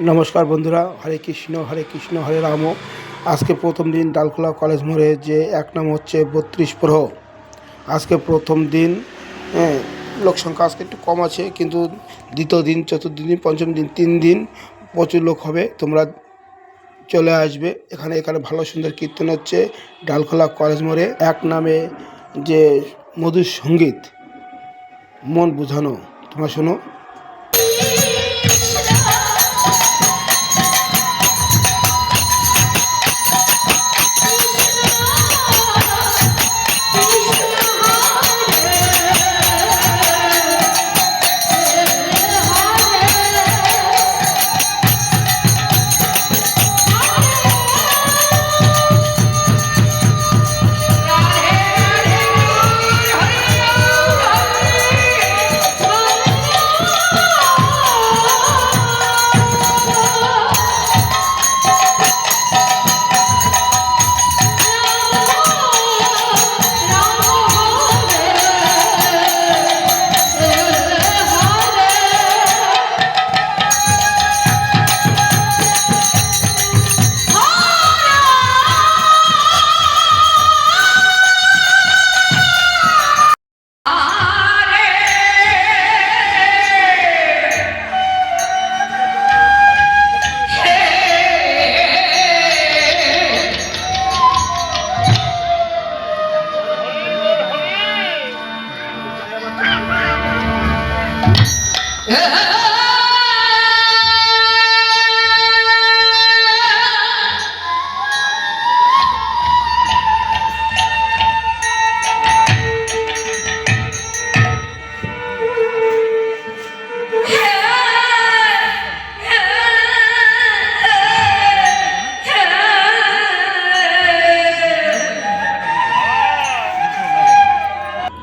নমস্কার বন্ধুরা হরে কৃষ্ণ হরে কৃষ্ণ হরে রাম। আজকে প্রথম দিন ডালখোলা কলেজ মোড়ে যে এক নাম হচ্ছে বত্রিশ প্রহ। আজকে প্রথম দিন হ্যাঁ, লোক সংখ্যা আজকে একটু কম আছে কিন্তু দ্বিতীয় দিন চতুর্থ দিন পঞ্চম দিন তিন দিন প্রচুর লোক হবে তোমরা চলে আসবে। এখানে এখানে ভালো সুন্দর কীর্তন হচ্ছে ডালখোলা কলেজ মোড়ে। এক নামে যে মধুর সংগীত মন বোঝানো তোমরা শোনো।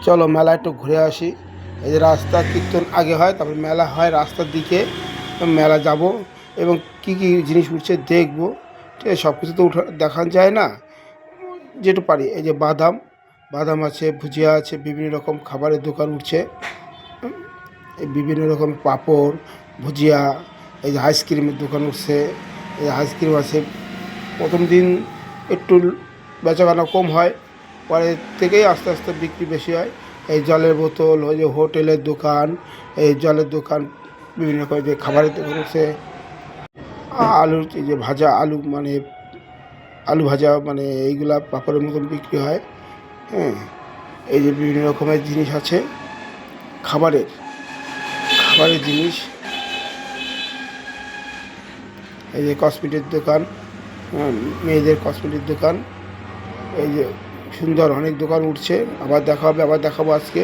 চলো মেলা একটু ঘুরে আসি। এই যে রাস্তা কীর্তন আগে হয়, তারপর মেলা হয় রাস্তার দিকে মেলা যাব এবং কি কি জিনিস উঠছে দেখব। ঠিক আছে সব কিছু তো উঠা দেখা যায় না। যেটু পারি, এই যে বাদাম বাদাম আছে, ভুজিয়া আছে, বিভিন্ন রকম খাবারের দোকান উঠছে। বিভিন্ন রকম পাঁপড়, ভুজিয়া, এই যে আইসক্রিমের দোকান উঠছে, এই যে আইসক্রিম আছে। প্রথম দিন একটু বেচাকেনা কম হয়, পরে থেকেই আস্তে আস্তে বিক্রি বেশি হয়। এই জলের বোতল ওই যে হোটেলের দোকান এই জলের দোকান বিভিন্ন রকম যে খাবারের দোকান আলুর এই যে ভাজা আলু মানে আলু ভাজা মানে এইগুলা পাপড়ের মতন বিক্রি হয়। হ্যাঁ এই যে বিভিন্ন রকমের জিনিস আছে। খাবারের খাবারের জিনিস। এই যে কসমেটিক দোকান হ্যাঁ, মেয়েদের কসমেটিক দোকান। এই যে সুন্দর অনেক দোকান উঠছে আবার দেখা হবে আবার দেখাবো আজকে।